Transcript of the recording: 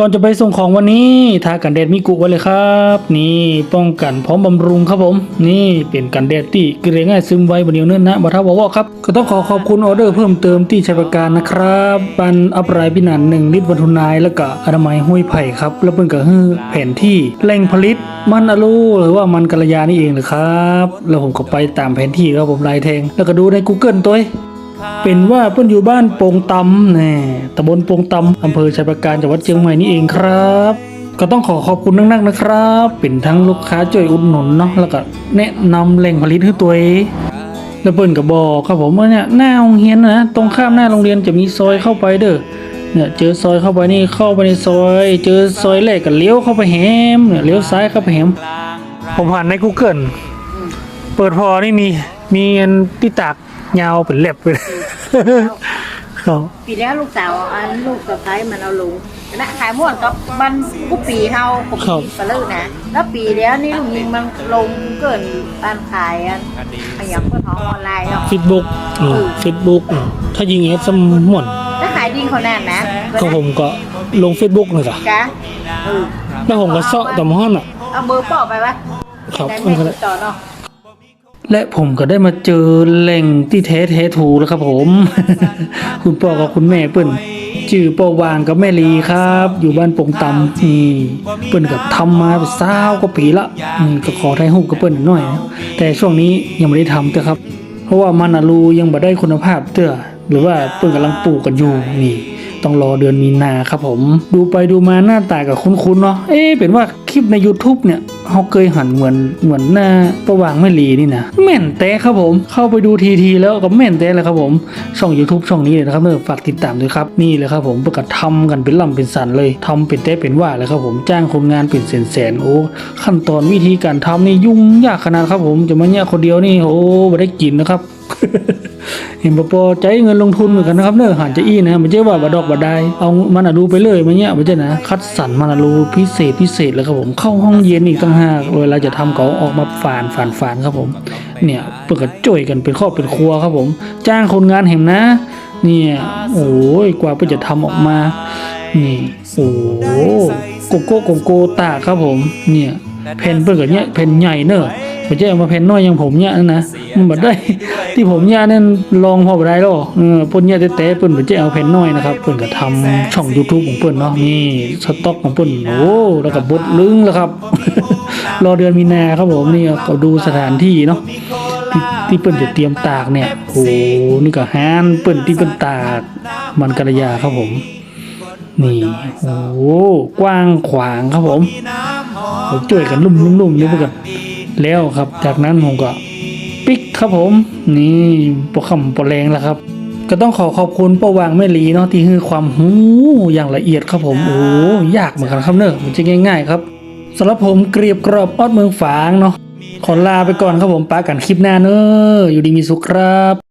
ก่อนจะไปส่งของวันนี้ทากันแดดมิกุไว้เลยครับ นี่ป้องกันพร้อมบำรุงครับผม นี่เป็นกันแดดที่เกลี่ยง่ายซึมไวบนเดียวเนิ่นนะบัทาวอครับ ก็ต้องขอขอบคุณออเดอร์เพิ่มเติมที่ใช้บริการนะครับบันอัปไรพินันหนึ่งลิตรบรรทุนาย แล้วก็อนามัยห้วยไผ่ครับ แล้วเพิ่นก็ฮือแผนที่แหล่งผลิต มันอลูหรือว่ามันกัลยานี่เองเลยครับ แล้วผมก็ไปตามแผนที่ครับผมลายแทง แล้วก็ดูใน Google ตัว เป็นว่าเพิ่นอยู่บ้านโป่งตำแน่ตำบลโป่งตำอำเภอชัยประการจังหวัดเชียงใหม่นี่เองครับ ก็ต้องขอขอบคุณนักๆนะครับ เป็นทั้งลูกค้าช่วยอุดหนุนเนาะแล้วก็แนะนำแหล่งผลิตให้ตัวเองแล้วเปิ้นก็บอกครับผมว่าเนี่ยหน้าโรงเรียนนะตรงข้ามหน้าโรงเรียนจะมีซอยเข้าไปเด้อเนี่ยเจอซอยเข้าไปนี่เข้าไปในซอย เจอซอยแรกก็เลี้ยวเข้าไปแหมเนี่ยเลี้ยวซ้ายเข้าไปแหมผมผ่านใน Google เปิดพอนี่มีมีอันที่ตาก ยาวเป็นเล็บเลยครับปีแล้วลูกสาวอันลูกสะพ้ายมันเอาลงนะขายม่วนกับมันกุปีเฮาปกครับติปลาเลิกนะแล้วปีแล้วนี่ลุงยิงมันลงเกินการขายอันขยับเพื่อท้องออนไลน์เนาะเฟซบุ๊กเฟซบุ๊กถ้ายิงเอฟสมหมดแล้วขายดีเขาแน่นนะก็ผมก็ลงเฟซบุ๊กเลยค่ะจ้ะเออแล้วผมก็เซาะตามห้อนอะเอาเบอร์เปล่าไปวะครับได้มันก็แม่ติดต่อเนาะ และผมก็ได้มาเจอแหล่งที่แท้แท้ถูแล้วครับผม คุณพ่อกับคุณแม่เปิ้นชื่อป้าวางกับแม่ลีครับ อยู่บ้านปงตำนี่เปิ้นกับทำมาเป็นสากว่าปีละอืมก็ขอไทยหูกับเปิ้นหน่อยนะแต่ช่วงนี้ยังไม่ได้ทำเต้ครับ เพราะว่ามันอะรูยังบ่ได้คุณภาพเต้อหรือว่าเปิ้นกำลังปลูกกันอยู่นี่ต้องรอเดือนมีนาครับผม ดูไปดูมาหน้าตากับคุ้นๆเนาะเอ๊ะเป็นว่า ลิปใน YouTube เนี่ยเขาเคยหันเหมือนเหมือนหน้าประวางไม่ลีนี่นะแม่นแต่ครับผม เข้าไปดูทีทีแล้วก็แม่นแต่เลยครับผม ช่อง YouTube ช่องนี้เลยนะครับเนอฝากติดตามด้วยครับ นี่เลยครับผมประกาศทำกันเป็นลำเป็นสันเลยทำเป็นแต่เป็นว่าเลยครับผมจ้างคนงานเป็นแสนๆโอ้ขั้นตอนวิธีการทำนี่ยุ่งยากขนาดครับผมจะมาเนี่ยคนเดียวนี่โอ้ไม่ได้กินนะครับ เห็นปปอใจเงินลงทุนเหมือนกันนะครับเนอะหันจะอี้นะมันเจ๊ว่าบดอกบดได้เอามันอะดูไปเลยมันเนี่ยมันจะนะคัดสรรมันอะดูพิเศษพิเศษเลยครับผมเข้าห้องเย็นอีกตั้งหากเวลาจะทำเขาออกมาฝานฝานฝานครับผม เนี่ยเปิดกระจยกันเป็นครอบเป็นครัวครับผม จ้างคนงานเห็นนะ เนี่ยโอ้ยกว่าเพื่อจะทำออกมา นี่โอ้โกโก้โกโก้ตาครับผม เนี่ยแผ่นเปิดกับเนี่ยแผ่นใหญ่เนอะ ไม่ใช่เอามาแผ่นน้อยอย่างผมเนี่ยนะมันแบบได้ ที่ผมเนี่ยนั่นลองพอบ่ได้หรอกเออเพิ่นเนี่ยแต่ๆเพิ่นบ่ใช่เอาแผ่นน้อยนะครับเพิ่นก็ทำช่อง YouTube ของเพิ่นเนาะนี่สต็อกของเพิ่นโอ้แล้วก็บดลึงแล้วครับ รอเดือนมีนาครับผมนี่ก็ดูสถานที่เนาะที่ที่เปิ้นจะเตรียมตากเนี่ยโอ้นี่ก็ฮานเปิ้นที่เปิ้นตากมันกระยาครับผม นี่โอ้กว้างขวางครับผมผมช่วยกันลุ่มๆๆนี่เพื่อกัน แล้วครับ จากนั้นผมก็ปิกครับผม นี่ปะคำปะแรงแล้วครับ ก็ต้องขอขอบคุณป้าวางแม่ลีเนาะที่ให้ความหูอย่างละเอียดครับผมโอ้ยากเหมือนกันครับเนอะมันจะง่าย ๆ ครับสำหรับผมเกรียบกรอบออดเมืองฝางเนาะขอลาไปก่อนครับผมปากันคลิปหน้าเนอะอยู่ดีมีสุขครับ